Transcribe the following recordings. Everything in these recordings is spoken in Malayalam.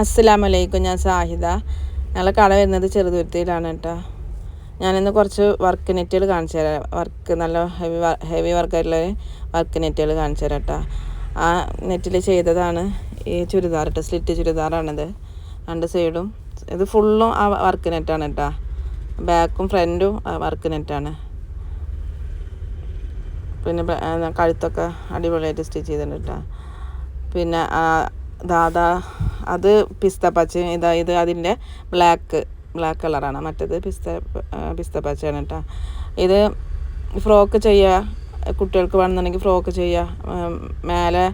അസ്സലാമലൈക്കും ഞാൻ സാഹിദ. ഞങ്ങളെ കട വരുന്നത് ചെറുതുരുത്തിയിലാണ് കേട്ടോ ഞാനിന്ന് കുറച്ച് വർക്ക് നെറ്റുകൾ കാണിച്ചു തരാം. വർക്ക് നല്ല ഹെവി ഹെവി വർക്കായിട്ടുള്ള വർക്ക് നെറ്റുകൾ കാണിച്ചു തരാം കേട്ടോ ആ നെറ്റിൽ ചെയ്തതാണ് ഈ ചുരിദാർ കേട്ടോ സ്ലിറ്റ് ചുരിദാറാണിത്. രണ്ട് സൈഡും ഇത് ഫുള്ളും ആ വർക്ക് നെറ്റാണ് കേട്ടോ ബാക്കും ഫ്രണ്ടും വർക്ക് നെറ്റാണ് പിന്നെ കഴുത്തൊക്കെ അടിപൊളിയായിട്ട് സ്റ്റിച്ച് ചെയ്തിട്ടുണ്ട് കേട്ടോ പിന്നെ ദാദാ അത് പിസ്ത പച്ച ഇതാ ഇത് അതിന്റെ ബ്ലാക്ക് ബ്ലാക്ക് കളറാണ്. മറ്റേത് പിസ്ത പിസ്ത പച്ചയാണ് കേട്ടോ. ഇത് ഫ്രോക്ക് ചെയ്യുക കുട്ടികൾക്ക് വേണമെന്നുണ്ടെങ്കിൽ ഫ്രോക്ക് ചെയ്യുക മേലെ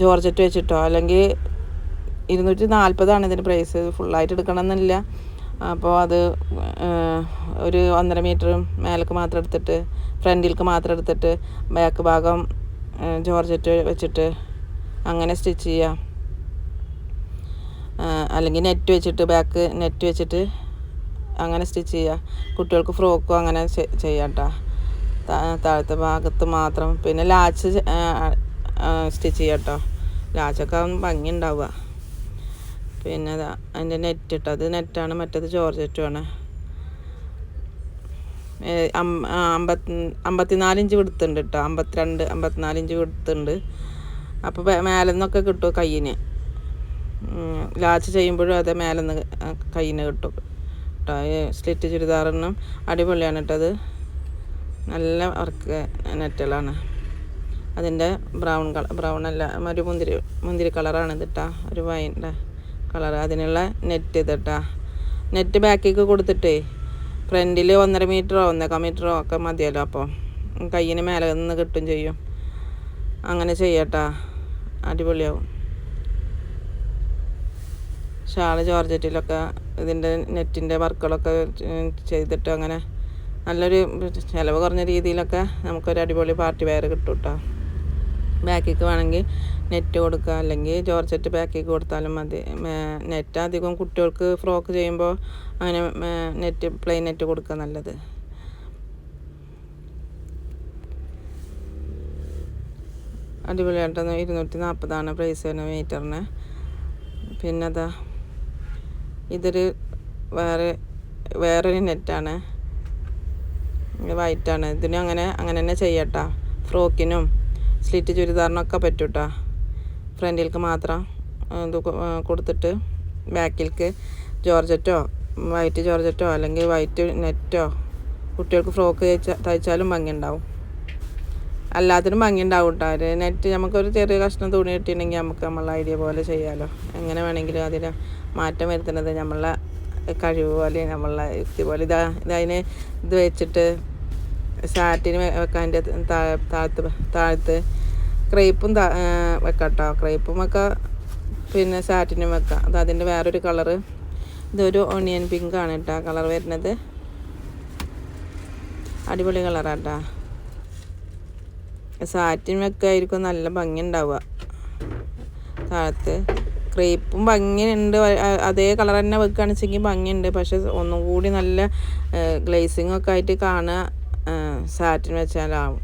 ജോർജറ്റ് വെച്ചിട്ടോ അല്ലെങ്കിൽ ഇരുന്നൂറ്റി നാൽപ്പതാണ് ഇതിന്റെ പ്രൈസ്. ഫുള്ളായിട്ട് എടുക്കണമെന്നില്ല. അപ്പോൾ അത് ഒരു ഒന്നര മീറ്റർ മേലേക്ക് മാത്രം എടുത്തിട്ട് ഫ്രണ്ടിലേക്ക് മാത്രം എടുത്തിട്ട് ബാക്ക് ഭാഗം ജോർജറ്റ് വെച്ചിട്ട് അങ്ങനെ സ്റ്റിച്ച് ചെയ്യുക. ഏഹ്, അല്ലെങ്കിൽ നെറ്റ് വെച്ചിട്ട് ബാക്ക് നെറ്റ് വെച്ചിട്ട് അങ്ങനെ സ്റ്റിച്ച് ചെയ്യുക കുട്ടികൾക്ക് ഫ്രോക്കും അങ്ങനെ ചെയ്യാം കേട്ടോ താഴത്തെ ഭാഗത്ത് മാത്രം. പിന്നെ ലാച്ച് സ്റ്റിച്ച് ചെയ്യാം കേട്ടോ ലാച്ചൊക്കെ ഭംഗി ഉണ്ടാവുക പിന്നെ അതാ അതിന്റെ നെറ്റ് ഇട്ടോ. അത് നെറ്റാണ് മറ്റേത് ജോർജറ്റുമാണ് അമ്പത്തി അമ്പത്തിനാല് ഇഞ്ച് വിടുത്തുണ്ട് കേട്ടോ അമ്പത്തിരണ്ട് അമ്പത്തിനാല് ഇഞ്ച് വിടുത്തുണ്ട്. അപ്പോൾ മേലെ നിന്നൊക്കെ കിട്ടും കയ്യിന്. ലാച്ച് ചെയ്യുമ്പോഴും അതേ മേലെ നിന്ന് കയ്യിന് കിട്ടും. കേട്ടോ ഈ സ്ലിറ്റ് ചുരിദാറിനും അടിപൊളിയാണ് ഇട്ടത് നല്ല വർക്ക് നെറ്റലാണ്. അതിന്റെ ബ്രൗൺ കളർ ബ്രൗൺ അല്ല ഒരു മുന്തിരി മുന്തിരി കളറാണ് ഇത് കേട്ടോ ഒരു വൈന്റെ കളർ അതിനുള്ള നെറ്റ് ഇത് കേട്ടോ നെറ്റ് ബാക്കിലേക്ക് കൊടുത്തിട്ടേ ഫ്രണ്ടിൽ ഒന്നര മീറ്ററോ ഒന്നേക്കാൽ മീറ്ററോ ഒക്കെ മതിയല്ലോ അപ്പോൾ കയ്യിന് മേലെ നിന്ന് കിട്ടും ചെയ്യും. അങ്ങനെ ചെയ്യട്ടാ അടിപൊളിയാവും. ഷാൾ ജോർജറ്റിലൊക്കെ ഇതിന്റെ നെറ്റിന്റെ വർക്കുകളൊക്കെ ചെയ്തിട്ട് അങ്ങനെ നല്ലൊരു ചിലവ് കുറഞ്ഞ രീതിയിലൊക്കെ നമുക്കൊരു അടിപൊളി പാർട്ടി വെയർ കിട്ടും കേട്ടോ ബാക്കിക്ക് വേണമെങ്കിൽ നെറ്റ് കൊടുക്കുക. അല്ലെങ്കിൽ ജോർജറ്റ് ബാക്കിക്ക് കൊടുത്താലും മതി. നെറ്റ് അധികം കുട്ടികൾക്ക് ഫ്രോക്ക് ചെയ്യുമ്പോൾ അങ്ങനെ നെറ്റ് പ്ലെയിൻ നെറ്റ് കൊടുക്കുക നല്ലത്. അടിപൊളിയായിട്ടൊന്ന് ഇരുന്നൂറ്റി നാൽപ്പതാണ് പ്രൈസ് വരുന്നത് മീറ്ററിന്. പിന്നെ അതാ ഇതൊരു വേറെ വേറൊരു നെറ്റാണ്. വൈറ്റാണ് ഇതിനും അങ്ങനെ അങ്ങനെ തന്നെ ചെയ്യട്ടാ. ഫ്രോക്കിനും സ്ലിറ്റ് ചുരിദാറിനൊക്കെ പറ്റൂട്ടാ. ഫ്രണ്ടിൽക്ക് മാത്രം ഇത് കൊടുത്തിട്ട് ബാക്കിലേക്ക് ജോർജറ്റോ വൈറ്റ് ജോർജറ്റോ അല്ലെങ്കിൽ വൈറ്റ് നെറ്റോ കുട്ടികൾക്ക് ഫ്രോക്ക് തയ്ച്ച തയ്ച്ചാലും ഭംഗി ഉണ്ടാവും എല്ലാത്തിനും ഭംഗി ഉണ്ടാവും കേട്ടോ ഒരു നെറ്റ് നമുക്കൊരു ചെറിയ കഷ്ണം തുണി കിട്ടിയിട്ടുണ്ടെങ്കിൽ നമുക്ക് നമ്മളെ ഐഡിയ പോലെ ചെയ്യാമല്ലോ എങ്ങനെ വേണമെങ്കിലും അതിന് മാറ്റം വരുത്തുന്നത് നമ്മളെ കഴിവ് പോലെ നമ്മളെ യുക്തി പോലെ. ഇതാ ഇതതിന് ഇത് വെച്ചിട്ട് സാറ്റിന് വെക്കാൻ അതിന്റെ താഴെ താഴത്ത് താഴത്ത് ക്രേപ്പും വെക്കാം കേട്ടോ ക്രേപ്പും വെക്കുക പിന്നെ സാറ്റിനും വെക്കാം. അത് അതിന്റെ വേറൊരു കളറ്. ഇതൊരു ഓണിയൻ പിങ്ക് ആണ് കേട്ടോ. കളർ വരുന്നത്. അടിപൊളി കളറാണ് കളറാട്ടാ. സാറ്റിൻ വെക്കായിരിക്കും നല്ല ഭംഗി ഉണ്ടാവുക താഴത്ത്. ക്രേപ്പും ഭംഗിയുണ്ട്. അതേ കളർ തന്നെ വെക്കുകയാണ് വെച്ചെങ്കിൽ ഭംഗിയുണ്ട്. പക്ഷെ ഒന്നും കൂടി നല്ല ഗ്ലേസിങ് ഒക്കെ ആയിട്ട് കാണുക സാറ്റിൻ വെച്ചാലാവും.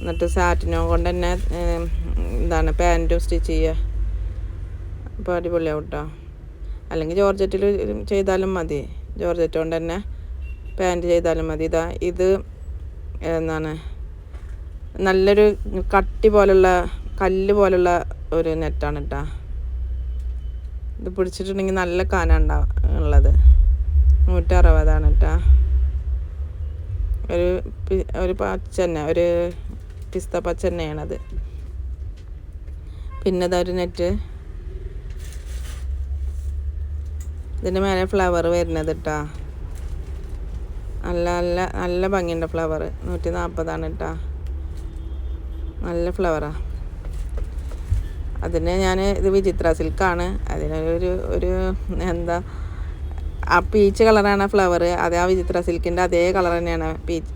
എന്നിട്ട് സാറ്റിനോ കൊണ്ട് തന്നെ എന്താണ് പാന്റും സ്റ്റിച്ച് ചെയ്യുക. അപ്പോൾ അടിപൊളിയാവും കേട്ടോ അല്ലെങ്കിൽ ജോർജറ്റിൽ ചെയ്താലും മതി. ജോർജറ്റ് കൊണ്ട് തന്നെ പാന്റ് ചെയ്താലും മതി. ഇതാ ഇത് എന്താണ് നല്ലൊരു കട്ടി പോലുള്ള കല്ല് പോലുള്ള ഒരു നെറ്റാണ് കേട്ടോ ഇത് പിടിച്ചിട്ടുണ്ടെങ്കിൽ നല്ല കാന ഉണ്ടാവും ഉള്ളത്. നൂറ്ററുപതാണ് കേട്ടോ ഒരു ഒരു പച്ച തന്നെ ഒരു പിസ്ത പച്ച തന്നെയാണത് പിന്നെ ഒരു നെറ്റ്. ഇതിന്റെ മേലെ ഫ്ലവർ വരുന്നത് കേട്ടോ നല്ല നല്ല നല്ല ഭംഗിയുണ്ട് ഫ്ലവർ നൂറ്റി നാൽപ്പതാണ് കേട്ടോ നല്ല ഫ്ലവറാണ് അതിന് ഞാൻ ഇത് വിചിത്ര സിൽക്കാണ്. അതിനൊരു ഒരു എന്താ ആ പീച്ച് കളറാണ് ഫ്ലവർ അത് ആ വിചിത്ര സിൽക്കിന്റെ അതേ കളർ തന്നെയാണ് പീച്ച്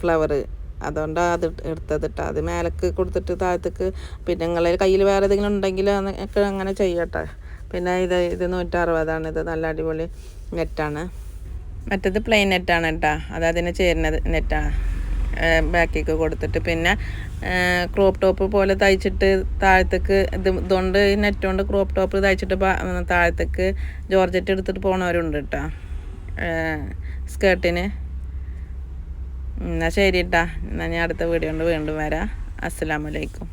ഫ്ലവർ അതുകൊണ്ടാണ് അത് എടുത്തത് കേട്ടോ അത് മേലക്ക് കൊടുത്തിട്ട് താഴത്തേക്ക് പിന്നെ നിങ്ങളെ കയ്യിൽ വേറെ ഏതെങ്കിലും ഉണ്ടെങ്കിൽ ഒക്കെ അങ്ങനെ ചെയ്യട്ടെ. പിന്നെ ഇത് ഇത് നൂറ്ററുപതാണ്. ഇത് നല്ല അടിപൊളി നെറ്റാണ്. മറ്റേത് പ്ലെയിൻ നെറ്റാണ് കേട്ടോ. അത് അതിന് ചേരുന്നത് നെറ്റാണ് ബാക്കിലേക്ക് കൊടുത്തിട്ട് പിന്നെ ക്രോപ്പ് ടോപ്പ് പോലെ തയ്ച്ചിട്ട് താഴത്തേക്ക് ഇത് ഇതുകൊണ്ട് നെറ്റ് കൊണ്ട് ക്രോപ്പ് ടോപ്പ് തയ്ച്ചിട്ട് താഴത്തേക്ക് ജോർജറ്റ് എടുത്തിട്ട് പോണവരുണ്ട് കേട്ടോ സ്കേർട്ടിന് എന്നാൽ ശരി കേട്ടാ എന്നാൽ ഞാൻ അടുത്ത വീഡിയോ കൊണ്ട് വീണ്ടും വരാം. അസ്സലാമലൈക്കും